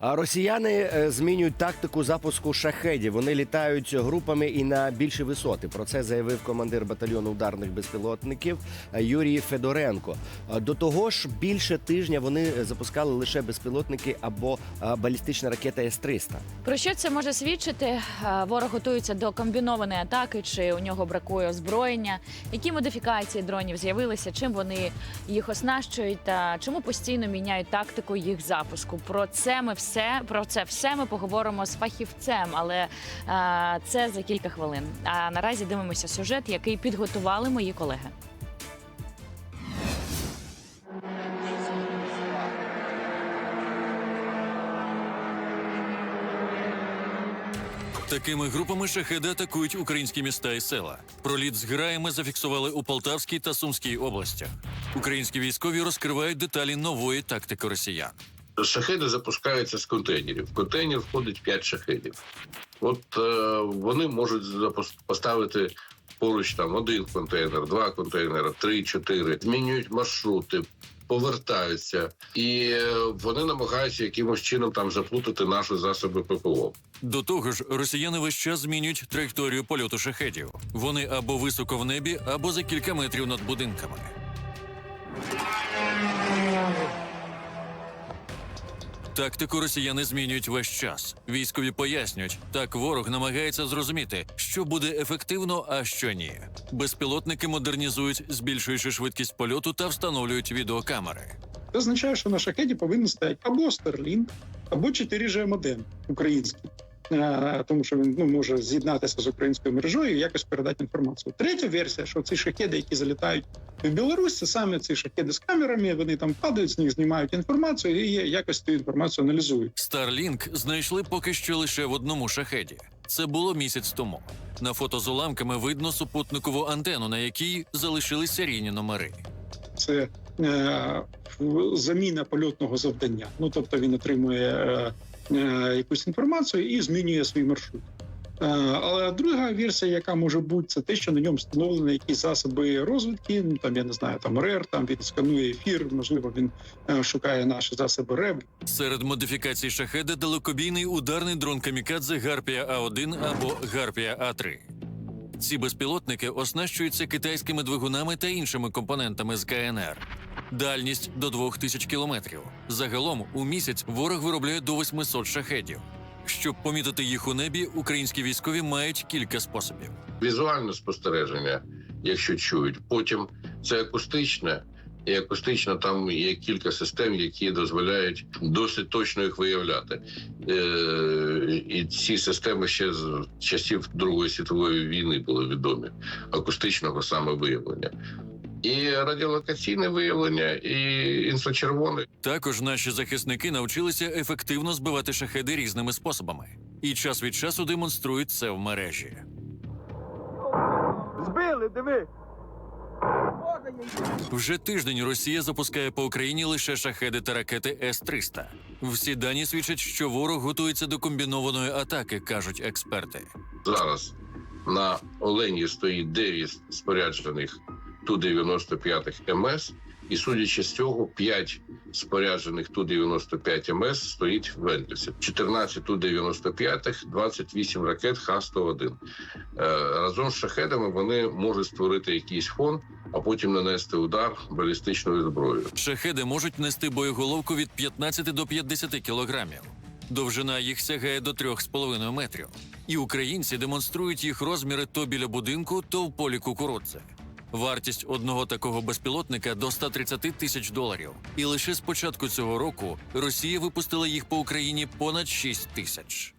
Росіяни е, змінюють тактику запуску шахедів. Вони літають групами і на більші висоти. Про це заявив командир батальйону ударних безпілотників е, Юрій Федоренко. А До того ж, більше тижня вони запускали лише безпілотники або е, балістична ракета С-300. Про що це може свідчити? Е, Ворог готується до комбінованої атаки, чи у нього бракує озброєння? Які модифікації дронів з'явилися? Чим вони їх оснащують? Та чому постійно міняють тактику їх запуску? Про це ми все про це все ми поговоримо з фахівцем, але е, це за кілька хвилин. А наразі дивимося сюжет, який підготували мої колеги. Такими групами шахеди атакують українські міста і села. Проліт з граями зафіксували у Полтавській та Сумській областях. Українські військові розкривають деталі нової тактики росіян. Шахеди запускаються з контейнерів. В контейнер входить 5 шахедів. От е, вони можуть поставити поруч там один контейнер, два контейнери, три, чотири, змінюють маршрути. Повертаються, і е, вони намагаються якимось чином там заплутати наші засоби ППО. До того ж, росіяни весь час змінюють траєкторію польоту шахедів. Вони або високо в небі, або за кілька метрів над будинками. Тактику росіяни змінюють весь час. Військові пояснюють, так ворог намагається зрозуміти, що буде ефективно, а що ні. Безпілотники модернізують, збільшуючи швидкість польоту та встановлюють відеокамери. Це означає, що на шахеді повинен стояти або Starlink, або 4G модем український. Е, Тому що він ну, може з'єднатися з українською мережею і якось передати інформацію. Третя версія, що ці шахеди, які залітають в Білорусь, це саме ці шахеди з камерами. Вони там падають, з них знімають інформацію і якось цю інформацію аналізують. Starlink знайшли поки що лише в одному шахеді. Це було місяць тому. На фото з уламками видно супутникову антенну, на якій залишились серійні номери. Це е, заміна польотного завдання. Ну тобто він отримує е, е, якусь інформацію і змінює свій маршрут. Е, але друга версія, яка може бути, це те, що на ньому встановлені якісь засоби розвідки. Ну там я не знаю, там РЕР, там він сканує ефір. Можливо, він е, шукає наші засоби РЕБ. Серед модифікацій шахеда далекобійний ударний дрон Камікадзе Гарпія А1 або Гарпія А3. Ці безпілотники оснащуються китайськими двигунами та іншими компонентами з КНР. Дальність до 2000 кілометрів. Загалом у місяць ворог виробляє до 800 шахедів. Щоб помітити їх у небі, українські військові мають кілька способів. Візуальне спостереження, якщо чують. Потім це акустичне. І акустично там є кілька систем, які дозволяють досить точно їх виявляти. Е, і ці системи ще з часів Другої світової війни були відомі акустичного саме виявлення. І радіолокаційне виявлення, і інфрачервоне. Також наші захисники навчилися ефективно збивати шахеди різними способами, і час від часу демонструють це в мережі. Збили, диви. Вже тиждень Росія запускає по Україні лише шахеди та ракети С-300. Всі дані свідчать, що ворог готується до комбінованої атаки, кажуть експерти. Зараз на Олені стоїть 9 споряджених Ту-95 МС, і судячи з цього, 5 споряджених Ту-95 МС стоїть в Ендлісі. 14 Ту-95, 28 ракет Х-101. Е, разом з шахедами вони можуть створити якийсь фон, а потім нанести удар балістичною зброєю. Шахеди можуть нести боєголовку від 15 до 50 кілограмів. Довжина їх сягає до 3,5 метрів. І українці демонструють їх розміри то біля будинку, то в полі кукурудзи. Вартість одного такого безпілотника до 130 тисяч доларів. І лише з початку цього року Росія випустила їх по Україні понад 6 тисяч.